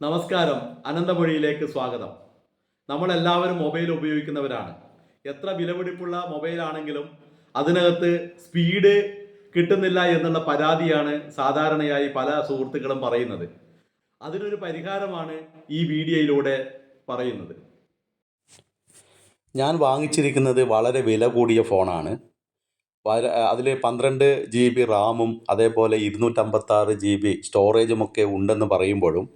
നമസ്കാരം. അനന്തമൊഴിയിലേക്ക് സ്വാഗതം. നമ്മളെല്ലാവരും മൊബൈൽ ഉപയോഗിക്കുന്നവരാണ്. എത്ര വിലപിടിപ്പുള്ള മൊബൈലാണെങ്കിലും അതിനകത്ത് സ്പീഡ് കിട്ടുന്നില്ല എന്നുള്ള പരാതിയാണ് സാധാരണയായി പല സുഹൃത്തുക്കളും പറയുന്നത്. അതിനൊരു പരിഹാരമാണ് ഈ വീഡിയോയിലൂടെ പറയുന്നത്. ഞാൻ വാങ്ങിച്ചിരിക്കുന്നത് വളരെ വില കൂടിയ ഫോണാണ്. അതിൽ പന്ത്രണ്ട് ജി ബി റാമും അതേപോലെ ഇരുന്നൂറ്റമ്പത്താറ് ജി ബി സ്റ്റോറേജും ഒക്കെ ഉണ്ടെന്ന് പറയുമ്പോഴും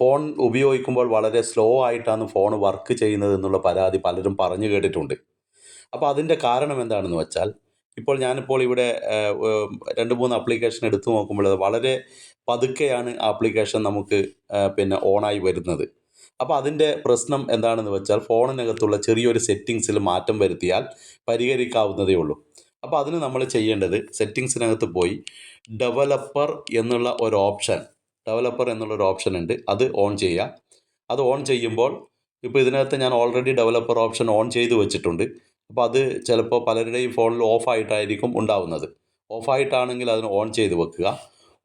ഫോൺ ഉപയോഗിക്കുമ്പോൾ വളരെ സ്ലോ ആയിട്ടാണ് ഫോൺ വർക്ക് ചെയ്യുന്നത് എന്നുള്ള പരാതി പലരും പറഞ്ഞു കേട്ടിട്ടുണ്ട്. അപ്പോൾ അതിന്റെ കാരണം എന്താണെന്ന് വെച്ചാൽ ഇപ്പോൾ ഞാനിപ്പോൾ ഇവിടെ രണ്ട് മൂന്ന് ആപ്ലിക്കേഷൻ എടുത്തു നോക്കുമ്പോൾ വളരെ പതുക്കെയാണ് ആപ്ലിക്കേഷൻ നമുക്ക് പിന്നെ ഓണായി വരുന്നത്. അപ്പോൾ അതിന്റെ പ്രശ്നം എന്താണെന്ന് വെച്ചാൽ ഫോണിനകത്തുള്ള ചെറിയൊരു സെറ്റിങ്സിൽ മാറ്റം വരുത്തിയാൽ പരിഹരിക്കാവുന്നതേ ഉള്ളൂ. അപ്പോൾ അതിന് നമ്മൾ ചെയ്യേണ്ടത് സെറ്റിങ്സിനകത്ത് പോയി ഡെവലപ്പർ എന്നുള്ള ഒരു ഓപ്ഷൻ ഡെവലപ്പർ എന്നുള്ള ഒരു ഓപ്ഷൻ ഉണ്ട്. അത് ഓൺ ചെയ്യുക അത് ഓൺ ചെയ്യുമ്പോൾ ഇപ്പോൾ ഇതിനകത്ത് ഞാൻ ഓൾറെഡി ഡെവലപ്പർ ഓപ്ഷൻ ഓൺ ചെയ്ത് വെച്ചിട്ടുണ്ട്. അപ്പോൾ അത് ചിലപ്പോൾ പലരുടെയും ഫോണിൽ ഓഫായിട്ടായിരിക്കും ഉണ്ടാവുന്നത്. ഓഫായിട്ടാണെങ്കിൽ അതിന് ഓൺ ചെയ്ത് വെക്കുക.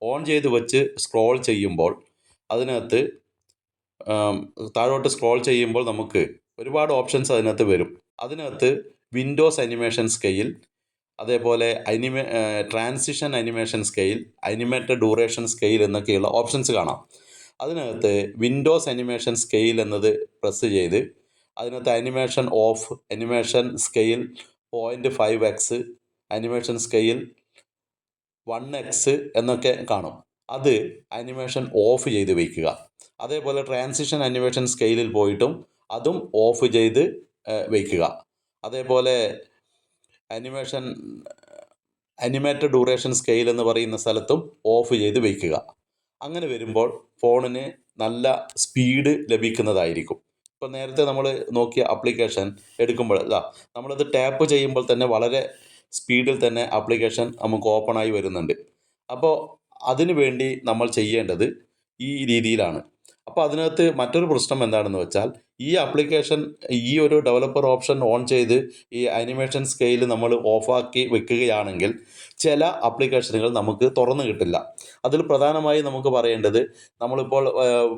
ഓൺ ചെയ്ത് വെച്ച് സ്ക്രോൾ ചെയ്യുമ്പോൾ അതിനകത്ത് താഴോട്ട് സ്ക്രോൾ ചെയ്യുമ്പോൾ നമുക്ക് ഒരുപാട് ഓപ്ഷൻസ് അതിനകത്ത് വരും. അതിനകത്ത് വിൻഡോസ് അനിമേഷൻ സ്കെയിൽ അതേപോലെ anime transition animation scale animated duration scale എന്നൊക്കെയുള്ള ഓപ്ഷൻസ് കാണാം. അതിനകത്ത് വിൻഡോസ് അനിമേഷൻ സ്കെയിൽ എന്നത് പ്രസ് ചെയ്ത് അതിനകത്ത് animation off animation scale point five x animation scale one x എന്നൊക്കെ കാണും. അത് അനിമേഷൻ ഓഫ് ചെയ്ത് വയ്ക്കുക അതേപോലെ ട്രാൻസിഷൻ അനിമേഷൻ സ്കെയിലിൽ പോയിട്ടും അതും ഓഫ് ചെയ്ത് വയ്ക്കുക അതേപോലെ അനിമേഷൻ അനിമേറ്റഡ് ഡ്യൂറേഷൻ സ്കെയിൽ എന്ന് പറയുന്ന സ്ഥലത്തും ഓഫ് ചെയ്ത് വയ്ക്കുക അങ്ങനെ വരുമ്പോൾ ഫോണിന് നല്ല സ്പീഡ് ലഭിക്കുന്നതായിരിക്കും. ഇപ്പോൾ നേരത്തെ നമ്മൾ നോക്കിയ അപ്ലിക്കേഷൻ എടുക്കുമ്പോൾ ഇതാ നമ്മളത് ടാപ്പ് ചെയ്യുമ്പോൾ തന്നെ വളരെ സ്പീഡിൽ തന്നെ ആപ്ലിക്കേഷൻ നമുക്ക് ഓപ്പണായി വരുന്നുണ്ട്. അപ്പോൾ അതിനു വേണ്ടി നമ്മൾ ചെയ്യേണ്ടത് ഈ രീതിയിലാണ്. അപ്പോൾ അതിനകത്ത് മറ്റൊരു പ്രശ്നം എന്താണെന്ന് വെച്ചാൽ ഈ ആപ്ലിക്കേഷൻ ഈ ഒരു ഡെവലപ്പർ ഓപ്ഷൻ ഓൺ ചെയ്ത് ഈ അനിമേഷൻ സ്കെയിൽ നമ്മൾ ഓഫാക്കി വെക്കുകയാണെങ്കിൽ ചില ആപ്ലിക്കേഷനുകൾ നമുക്ക് തുറന്നു കിട്ടില്ല. അതിൽ പ്രധാനമായി നമുക്ക് പറയേണ്ടത് നമ്മളിപ്പോൾ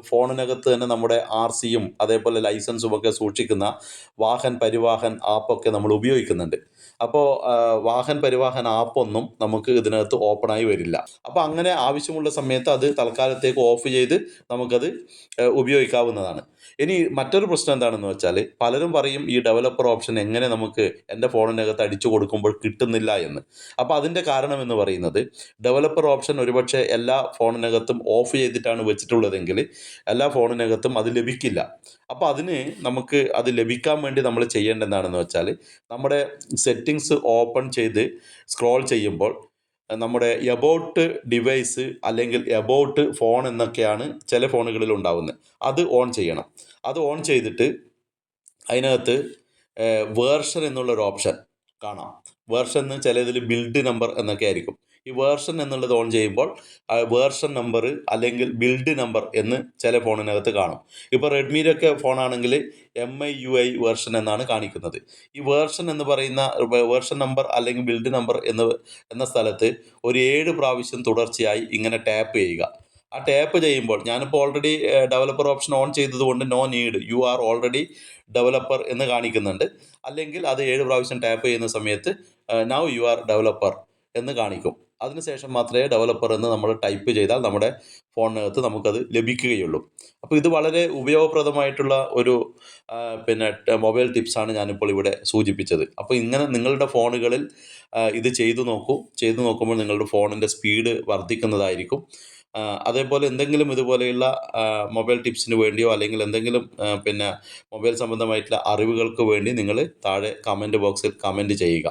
ഫോണിനകത്ത് തന്നെ നമ്മുടെ ആർ സിയും അതേപോലെ ലൈസൻസും ഒക്കെ സൂക്ഷിക്കുന്ന വാഹൻ പരിവാഹൻ ആപ്പൊക്കെ നമ്മൾ ഉപയോഗിക്കുന്നുണ്ട്. അപ്പോൾ വാഹൻ പരിവാഹൻ ആപ്പൊന്നും നമുക്ക് ഇതിനകത്ത് ഓപ്പണായി വരില്ല. അപ്പോൾ അങ്ങനെ ആവശ്യമുള്ള സമയത്ത് അത് തൽക്കാലത്തേക്ക് ഓഫ് ചെയ്ത് നമുക്കത് ഉപയോഗിക്കാവുന്നതാണ്. ഇനി മറ്റൊരു പ്രശ്നം എന്താണെന്ന് വെച്ചാൽ പലരും പറയും ഈ ഡെവലപ്പർ ഓപ്ഷൻ എങ്ങനെ നമുക്ക് എന്റെ ഫോണിനകത്ത് അടിച്ചു കൊടുക്കുമ്പോൾ കിട്ടുന്നില്ല എന്ന്. അപ്പോൾ അതിന്റെ കാരണം എന്ന് പറയുന്നത് ഡെവലപ്പർ ഓപ്ഷൻ ഒരുപക്ഷെ എല്ലാ ഫോണിനകത്തും ഓഫ് ചെയ്തിട്ടാണ് വെച്ചിട്ടുള്ളതെങ്കിൽ എല്ലാ ഫോണിനകത്തും അത് ലഭിക്കില്ല. അപ്പോൾ അതിന് നമുക്ക് അത് ലഭിക്കാൻ വേണ്ടി നമ്മൾ ചെയ്യേണ്ടത് എന്താണെന്ന് വെച്ചാൽ നമ്മുടെ സെറ്റിങ്സ് ഓപ്പൺ ചെയ്ത് സ്ക്രോൾ ചെയ്യുമ്പോൾ നമ്മുടെ എബൌട്ട് ഡിവൈസ് അല്ലെങ്കിൽ എബൌട്ട് ഫോൺ എന്നൊക്കെയാണ് ചില ഫോണുകളിൽ ഉണ്ടാവുന്നത്. അത് ഓൺ ചെയ്യണം. അത് ഓൺ ചെയ്തിട്ട് അതിനകത്ത് വേർഷൻ എന്നുള്ളൊരു ഓപ്ഷൻ കാണാം. വേർഷൻ എന്ന് ചിലതിൽ ബിൽഡ് നമ്പർ എന്നൊക്കെ ആയിരിക്കും. ഈ വേർഷൻ എന്നുള്ളത് ഓൺ ചെയ്യുമ്പോൾ വേർഷൻ നമ്പർ അല്ലെങ്കിൽ ബിൽഡ് നമ്പർ എന്ന് ചില ഫോണിനകത്ത് കാണും. ഇപ്പോൾ റെഡ്മിയിലൊക്കെ ഫോണാണെങ്കിൽ M I U I version എന്നാണ് കാണിക്കുന്നത്. ഈ വേർഷൻ എന്ന് പറയുന്ന വേർഷൻ നമ്പർ അല്ലെങ്കിൽ ബിൽഡ് നമ്പർ എന്ന് എന്ന സ്ഥലത്ത് ഒരു ഏഴ് പ്രാവശ്യം തുടർച്ചയായി ഇങ്ങനെ ടാപ്പ് ചെയ്യുക. ആ ടാപ്പ് ചെയ്യുമ്പോൾ ഞാനിപ്പോൾ ഓൾറെഡി ഡെവലപ്പർ ഓപ്ഷൻ ഓൺ ചെയ്തതുകൊണ്ട് no need you are already developer എന്ന് കാണിക്കുന്നുണ്ട്. അല്ലെങ്കിൽ അത് ഏഴ് പ്രാവശ്യം ടാപ്പ് ചെയ്യുന്ന സമയത്ത് നൗ യു ആർ ഡെവലപ്പർ എന്ന് കാണിക്കും. അതിനുശേഷം മാത്രമേ ഡെവലപ്പർ എന്ന് നമ്മൾ ടൈപ്പ് ചെയ്താൽ നമ്മുടെ ഫോണിനകത്ത് നമുക്കത് ലഭിക്കുകയുള്ളൂ. അപ്പോൾ ഇത് വളരെ ഉപയോഗപ്രദമായിട്ടുള്ള ഒരു പിന്നെ മൊബൈൽ ടിപ്സാണ് ഞാനിപ്പോൾ ഇവിടെ സൂചിപ്പിച്ചത്. അപ്പോൾ ഇങ്ങനെ നിങ്ങളുടെ ഫോണുകളിൽ ഇത് ചെയ്തു നോക്കൂ. ചെയ്തു നോക്കുമ്പോൾ നിങ്ങളുടെ ഫോണിന്റെ സ്പീഡ് വർദ്ധിക്കുന്നതായിരിക്കും. അതേപോലെ എന്തെങ്കിലും ഇതുപോലെയുള്ള മൊബൈൽ ടിപ്സിന് വേണ്ടിയോ അല്ലെങ്കിൽ എന്തെങ്കിലും പിന്നെ മൊബൈൽ സംബന്ധമായിട്ടുള്ള അറിവുകൾക്ക് വേണ്ടി നിങ്ങൾ താഴെ കമന്റ് ബോക്സിൽ കമന്റ് ചെയ്യുക.